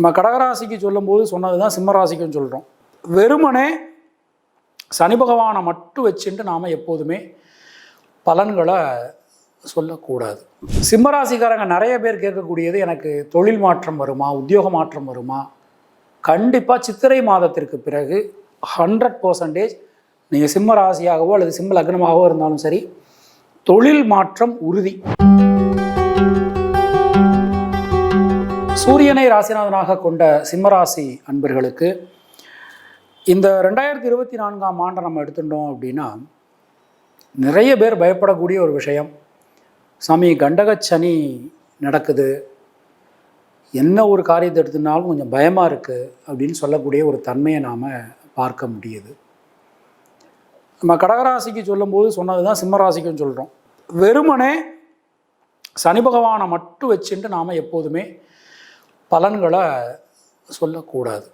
நம்ம கடகராசிக்கு சொல்லும்போது சொன்னது தான் சிம்மராசிக்கும் சொல்கிறோம் வெறுமனே சனி பகவானை மட்டும் வச்சுட்டு நாம் எப்போதுமே பலன்களை சொல்லக்கூடாது. சிம்மராசிக்காரங்க நிறைய பேர் கேட்கக்கூடியது எனக்கு தொழில் மாற்றம் வருமா உத்தியோக மாற்றம் வருமா? கண்டிப்பாக சித்திரை மாதத்திற்கு பிறகு ஹண்ட்ரட் பர்சன்டேஜ் நீங்கள் சிம்ம ராசியாகவோ அல்லது சிம்ம லக்னமாகவோ இருந்தாலும் சரி தொழில் மாற்றம் உறுதி. சூரியனை ராசிநாதனாக கொண்ட சிம்மராசி அன்பர்களுக்கு இந்த ரெண்டாயிரத்தி இருபத்தி நான்காம் ஆண்டை நம்ம எடுத்துட்டோம் அப்படின்னா நிறைய பேர் பயப்படக்கூடிய ஒரு விஷயம். சாமி கண்டகச்சனி நடக்குது. என்ன ஒரு காரியத்தை எடுத்துனாலும் கொஞ்சம் பயமாக இருக்குது அப்படின்னு சொல்லக்கூடிய ஒரு தன்மையை நாம் பார்க்க முடியுது. நம்ம கடகராசிக்கு சொல்லும்போது சொன்னது தான் சிம்மராசிக்கும் சொல்கிறோம் வெறுமனே சனி பகவானை மட்டும் வச்சுட்டு நாம் எப்போதுமே பலன்களை சொல்லக்கூடாது.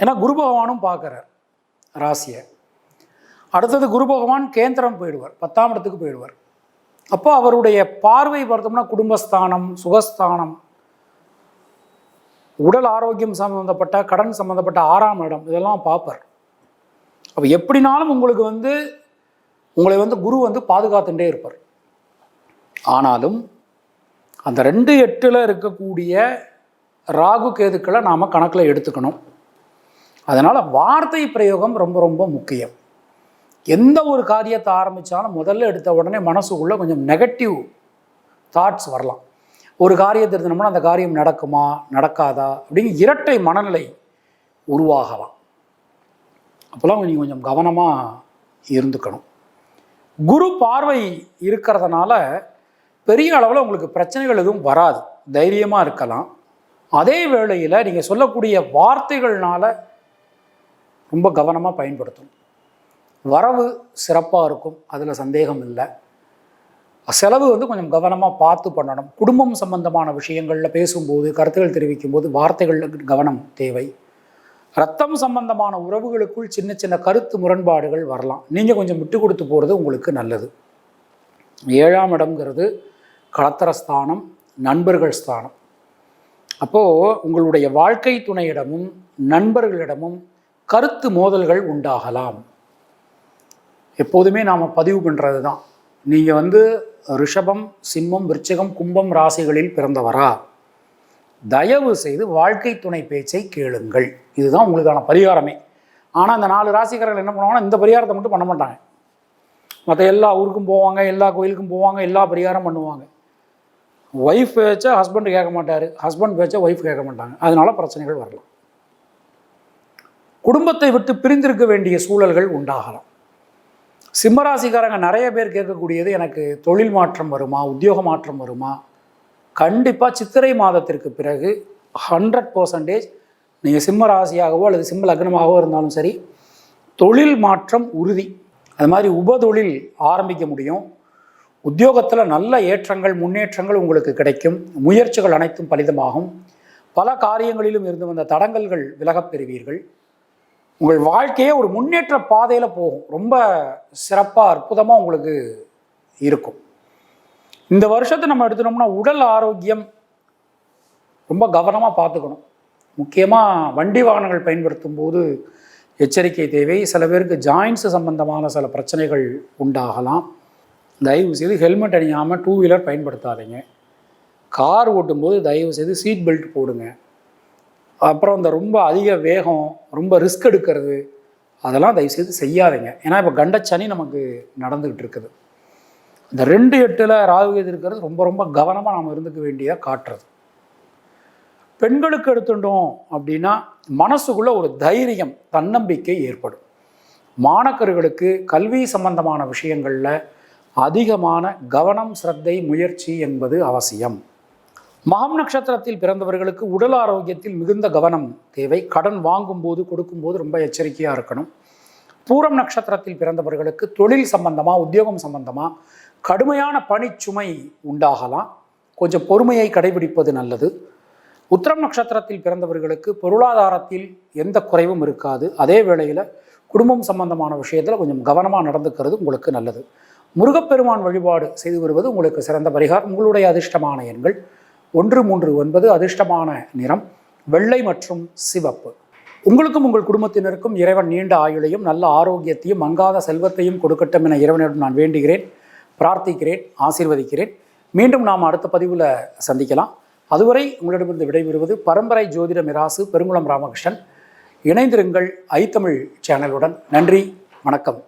ஏன்னா குரு பகவானும் பார்க்குறார் ராசியை. அடுத்தது குரு பகவான் கேந்திரம் போயிடுவார் பத்தாம் இடத்துக்கு போயிடுவார். அப்போ அவருடைய பார்வை பார்த்தோம்னா குடும்பஸ்தானம் சுகஸ்தானம் உடல் ஆரோக்கியம் சம்மந்தப்பட்ட கடன் சம்மந்தப்பட்ட ஆறாம் இடம் இதெல்லாம் பார்ப்பார். அப்போ எப்படினாலும் உங்களுக்கு வந்து உங்களை வந்து குரு வந்து பாதுகாத்துட்டே இருப்பார். ஆனாலும் அந்த ரெண்டு எட்டில் இருக்கக்கூடிய ராகு கேதுக்களை நாம் கணக்கில் எடுத்துக்கணும். அதனால் வார்த்தை பிரயோகம் ரொம்ப ரொம்ப முக்கியம். எந்த ஒரு காரியத்தை ஆரம்பித்தாலும் முதல்ல எடுத்த உடனே மனசுக்குள்ளே கொஞ்சம் நெகட்டிவ் தாட்ஸ் வரலாம். ஒரு காரியத்தை எடுத்தோம்னா அந்த காரியம் நடக்குமா நடக்காதா அப்படிங்கிற இரட்டை மனநிலை உருவாகலாம். அப்போல்லாம் நீங்கள் கொஞ்சம் கவனமாக இருந்துக்கணும். குரு பார்வை இருக்கிறதுனால பெரிய அளவில் உங்களுக்கு பிரச்சனைகள் எதுவும் வராது. தைரியமாக இருக்கலாம். அதே வேளையில் நீங்கள் சொல்லக்கூடிய வார்த்தைகள்னால ரொம்ப கவனமாக பயன்படுத்தணும். வரவு சிறப்பாக இருக்கும். அதில் சந்தேகம் இல்லை. செலவு வந்து கொஞ்சம் கவனமாக பார்த்து பண்ணணும். குடும்பம் சம்பந்தமான விஷயங்களில் பேசும்போது கருத்துக்கள் தெரிவிக்கும் போது வார்த்தைகளில் கவனம் தேவை. ரத்தம் சம்பந்தமான உறவுகளுக்குள் சின்ன சின்ன கருத்து முரண்பாடுகள் வரலாம். நீங்கள் கொஞ்சம் விட்டு கொடுத்து போகிறது உங்களுக்கு நல்லது. ஏழாம் இடம்ங்கிறது களத்திர ஸ்தானம் நண்பர்கள் ஸ்தானம். அப்போது உங்களுடைய வாழ்க்கை துணையிடமும் நண்பர்களிடமும் கருத்து மோதல்கள் உண்டாகலாம். எப்போதுமே நாம் பதிவு பண்ணுறது தான் நீங்கள் வந்து ரிஷபம் சிம்மம் விருச்சகம் கும்பம் ராசிகளில் பிறந்தவரா? தயவு செய்து வாழ்க்கை துணை பேச்சை கேளுங்கள். இதுதான் உங்களுக்கான பரிகாரமே. ஆனால் இந்த நாலு ராசிக்காரர்கள் என்ன பண்ணுவாங்கன்னா இந்த பரிகாரத்தை மட்டும் பண்ண மாட்டாங்க. மற்ற எல்லா ஊருக்கும் போவாங்க எல்லா கோயிலுக்கும் போவாங்க எல்லா பரிகாரம் பண்ணுவாங்க. ஒய்ஃப் பேச்சா ஹஸ்பண்ட் கேட்க மாட்டார். ஹஸ்பண்ட் பேச்சா ஒய்ஃப் கேட்க மாட்டாங்க. அதனால பிரச்சனைகள் வரலாம். குடும்பத்தை விட்டு பிரிந்திருக்க வேண்டிய சூழல்கள் உண்டாகலாம். சிம்மராசிக்காரங்க நிறைய பேர் கேட்கக்கூடியது எனக்கு தொழில் மாற்றம் வருமா? உத்தியோக மாற்றம் வருமா? கண்டிப்பாக சித்திரை மாதத்திற்கு பிறகு ஹண்ட்ரட் பர்சன்டேஜ் நீங்கள் சிம்ம ராசியாகவோ அல்லது சிம்ம லக்னமாகவோ இருந்தாலும் சரி தொழில் மாற்றம் உறுதி. அது மாதிரி உபதொழில் ஆரம்பிக்க முடியும். உத்தியோகத்தில் நல்ல ஏற்றங்கள் முன்னேற்றங்கள் உங்களுக்கு கிடைக்கும். முயற்சிகள் அனைத்தும் பலிதமாகும். பல காரியங்களிலும் இருந்து வந்த தடங்கல்கள் விலகப் பெறுவீர்கள். உங்கள் வாழ்க்கையே ஒரு முன்னேற்ற பாதையில் போகும். ரொம்ப சிறப்பாக அற்புதமாக உங்களுக்கு இருக்கும். இந்த வருஷத்தை நம்ம எடுத்துனோம்னா உடல் ஆரோக்கியம் ரொம்ப கவனமாக பார்த்துக்கணும். முக்கியமாக வண்டி வாகனங்கள் பயன்படுத்தும் போது எச்சரிக்கை தேவை. சில பேருக்கு ஜாயின்ஸ் சம்பந்தமான சில பிரச்சனைகள் உண்டாகலாம். தயவு செய்து ஹெல்மெட் அணியாமல் டூ வீலர் பயன்படுத்தாதீங்க. கார் ஓட்டும்போது தயவு செய்து சீட் பெல்ட் போடுங்க. அப்புறம் இந்த ரொம்ப அதிக வேகம் ரொம்ப ரிஸ்க் எடுக்கிறது அதெல்லாம் தயவுசெய்து செய்யாதீங்க. ஏன்னா இப்போ கண்டச்சனி நமக்கு நடந்துக்கிட்டு இருக்குது. இந்த ரெண்டு எட்டில் ராகுகேது இருக்கிறது ரொம்ப ரொம்ப கவனமாக நாம் இருந்துக்க வேண்டியதாக காட்டுறது. பெண்களுக்கு எடுத்துட்டோம் அப்படின்னா மனசுக்குள்ளே ஒரு தைரியம் தன்னம்பிக்கை ஏற்படும். மாணக்கர்களுக்கு கல்வி சம்பந்தமான விஷயங்களில் அதிகமான கவனம் சிரத்தை முயற்சி என்பது அவசியம். மகம் நட்சத்திரத்தில் பிறந்தவர்களுக்கு உடல் ஆரோக்கியத்தில் மிகுந்த கவனம் தேவை. கடன் வாங்கும்போது கொடுக்கும்போது ரொம்ப எச்சரிக்கையாக இருக்கணும். பூரம் நட்சத்திரத்தில் பிறந்தவர்களுக்கு தொழில் சம்பந்தமாக உத்தியோகம் சம்பந்தமாக கடுமையான பணிச்சுமை உண்டாகலாம். கொஞ்சம் பொறுமையை கடைபிடிப்பது நல்லது. உத்திரம் நட்சத்திரத்தில் பிறந்தவர்களுக்கு பொருளாதாரத்தில் எந்த குறைவும் இருக்காது. அதே வேளையில் குடும்பம் சம்பந்தமான விஷயத்தில் கொஞ்சம் கவனமாக நடந்துக்கிறது உங்களுக்கு நல்லது. முருகப்பெருமான் வழிபாடு செய்து வருவது உங்களுக்கு சிறந்த பரிகாரம். உங்களுடைய அதிர்ஷ்டமான எண்கள் ஒன்று மூன்று ஒன்பது அதிர்ஷ்டமான நிறம் வெள்ளை மற்றும் சிவப்பு. உங்களுக்கும் உங்கள் குடும்பத்தினருக்கும் இறைவன் நீண்ட ஆயுளையும் நல்ல ஆரோக்கியத்தையும் மங்காத செல்வத்தையும் கொடுக்கட்டும் என இறைவனிடம் நான் வேண்டுகிறேன். பிரார்த்திக்கிறேன் ஆசீர்வதிக்கிறேன். மீண்டும் நாம் அடுத்த பதிவில் சந்திக்கலாம். அதுவரை உங்களிடமிருந்து விடைபெறுவது பரம்பரை ஜோதிட மிராசு பெருங்குளம் ராமகிருஷ்ணன். இணைந்திருங்கள் ஐத்தமிழ் சேனலுடன். நன்றி வணக்கம்.